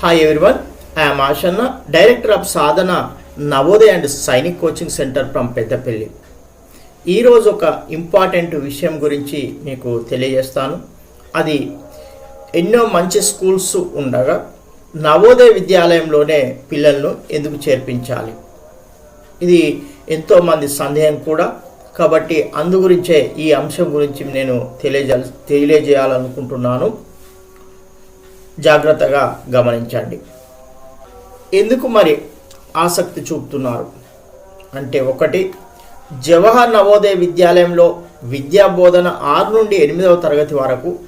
Hi everyone I'm Ashanna director of Sadhana Navodaya and Sainik coaching centre from Peddapalli ఈరోజు ఒక important విషయం గురించి మీకు తెలియజేస్తాను. అది ఎన్నో మంచి స్కూల్స్ ఉండగా నవోదయ విద్యాలయంలోనే పిల్లలను ఎందుకు చేర్పించాలి? ఇది ఎంతోమంది సందేహం కూడా. కాబట్టి అందు గురించే ఈ అంశం గురించి నేను తెలియజే తెలియజేయాలనుకుంటున్నాను. జాగ్రత్తగా గమనించండి. ఎందుకు మరి ఆసక్తి చూపుతున్నారు? అంటే ఒకటి జవహర్ నవోదయ విద్యాలయంలో విద్యా బోధన ఆరు నుండి ఎనిమిదవ తరగతి వరకు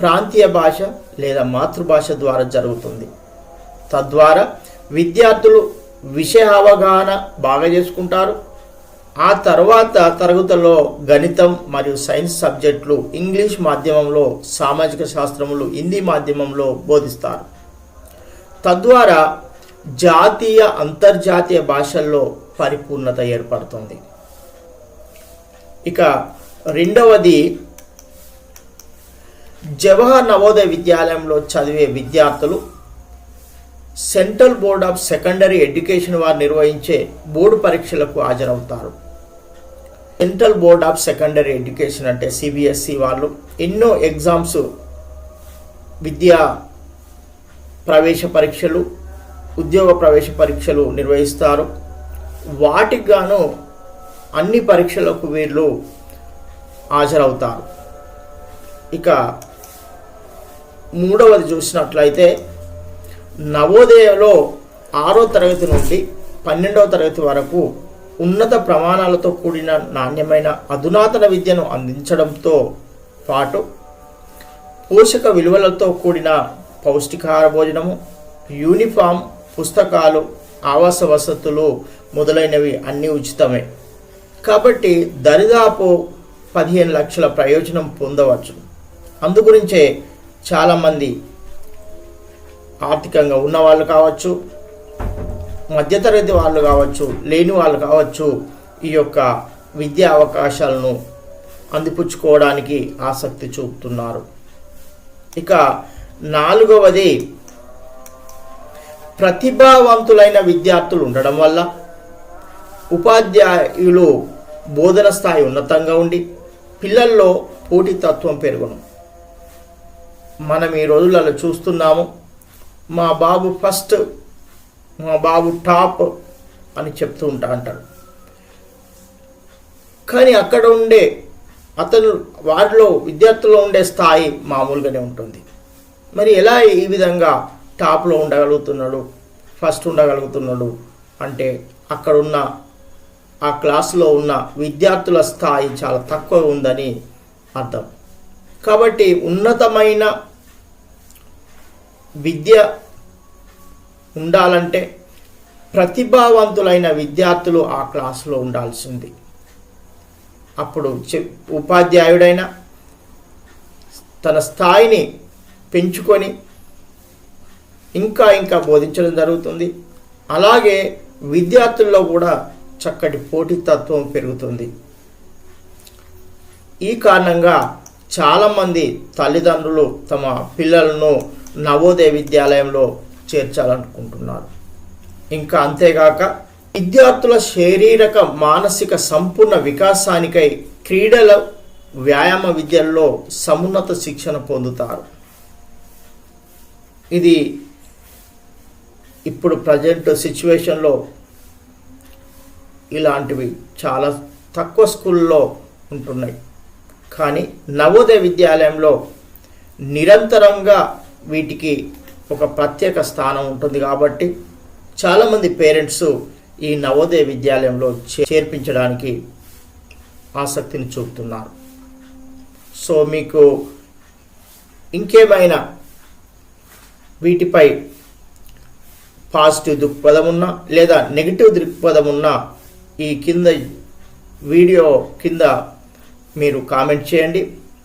ప్రాంతీయ భాష లేదా మాతృభాష ద్వారా జరుగుతుంది. తద్వారా విద్యార్థులు విషయ అవగాహన బాగా చేసుకుంటారు. ఆ తర్వాత తరగతుల్లో గణితం మరియు సైన్స్ సబ్జెక్టులు ఇంగ్లీష్ మాధ్యమంలో సామాజిక శాస్త్రములు హిందీ మాధ్యమంలో బోధిస్తారు. తద్వారా జాతీయ అంతర్జాతీయ భాషల్లో పరిపూర్ణత ఏర్పడుతుంది. ఇక రెండవది జవహర్ నవోదయ విద్యాలయంలో చదివే విద్యార్థులు central board of secondary education వారు నిర్వహించే బోర్డు పరీక్షలకు హాజరవుతారు. Central board of secondary education అంటే సిబిఎస్ఈ వాళ్ళు ఎన్నో ఎగ్జామ్స్ విద్యా ప్రవేశ పరీక్షలు ఉద్యోగ ప్రవేశ పరీక్షలు నిర్వహిస్తారు. వాటికి గాను అన్ని పరీక్షలకు వీళ్ళు హాజరవుతారు. ఇక మూడవది చూసినట్లయితే నవోదయలో ఆరో తరగతి నుండి పన్నెండవ తరగతి వరకు ఉన్నత ప్రమాణాలతో కూడిన నాణ్యమైన అధునాతన విద్యను అందించడంతో పాటు పోషక విలువలతో కూడిన పౌష్టికాహార భోజనము యూనిఫామ్ పుస్తకాలు ఆవాస వసతులు మొదలైనవి అన్నీ ఉచితమే. కాబట్టి దరిదాపు పదిహేను లక్షల ప్రయోజనం పొందవచ్చు. అందుగురించే చాలామంది ఆర్థికంగా ఉన్న వాళ్ళు కావచ్చు మధ్యతరగతి వాళ్ళు కావచ్చు లేని వాళ్ళు కావచ్చు ఈ యొక్క విద్యా అవకాశాలను అందిపుచ్చుకోవడానికి ఆసక్తి చూపుతున్నారు. ఇక నాలుగవది ప్రతిభావంతులైన విద్యార్థులు ఉండడం వల్ల ఉపాధ్యాయులు బోధన స్థాయి ఉన్నతంగా ఉండి పిల్లల్లో పోటీతత్వం పెరుగును. మనం ఈ రోజులలో చూస్తున్నాము మా బాబు ఫస్ట్ మా బాబు టాప్ అని చెప్తూ ఉంటా అంటాడు. కానీ అక్కడ ఉండే అతను వారిలో విద్యార్థుల్లో ఉండే స్థాయి మామూలుగానే ఉంటుంది. మరి ఎలా ఈ విధంగా టాప్లో ఉండగలుగుతున్నాడు ఫస్ట్ ఉండగలుగుతున్నాడు అంటే అక్కడున్న ఆ క్లాసులో ఉన్న విద్యార్థుల స్థాయి చాలా తక్కువ ఉందని అర్థం. కాబట్టి ఉన్నతమైన విద్య ఉండాలంటే ప్రతిభావంతులైన విద్యార్థులు ఆ క్లాసులో ఉండాల్సింది. అప్పుడు చె- ఉపాధ్యాయుడైనా తన స్థాయిని పెంచుకొని ఇంకా ఇంకా బోధించడం జరుగుతుంది. అలాగే విద్యార్థుల్లో కూడా చక్కటి పోటీతత్వం పెరుగుతుంది. ఈ కారణంగా చాలామంది తల్లిదండ్రులు తమ పిల్లలను నవోదయ విద్యాలయంలో చేర్చాలనుకుంటున్నారు ఇంకా అంతేగాక విద్యార్థుల శారీరక మానసిక సంపూర్ణ వికాసానికై క్రీడల వ్యాయామ విద్యల్లో సమున్నత శిక్షణ పొందుతారు. ఇది ఇప్పుడు ప్రజెంట్ సిచ్యువేషన్లో ఇలాంటివి చాలా తక్కువ స్కూల్లో ఉంటున్నాయి. కానీ నవోదయ విద్యాలయంలో నిరంతరంగా వీటికి ఒక ప్రత్యేక స్థానం ఉంటుంది కాబట్టి చాలామంది పేరెంట్స్ ఈ నవోదయ విద్యాలయంలో చేర్పించడానికి ఆసక్తిని చూపుతున్నారు. సో మీకు ఇంకేమైనా వీటిపై పాజిటివ్ దృక్పథం ఉన్నా లేదా నెగిటివ్ దృక్పథం ఉన్నా ఈ కింద వీడియో కింద మీరు కామెంట్ చేయండి.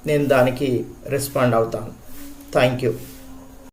నేను దానికి రెస్పాండ్ అవుతాను. Thank you.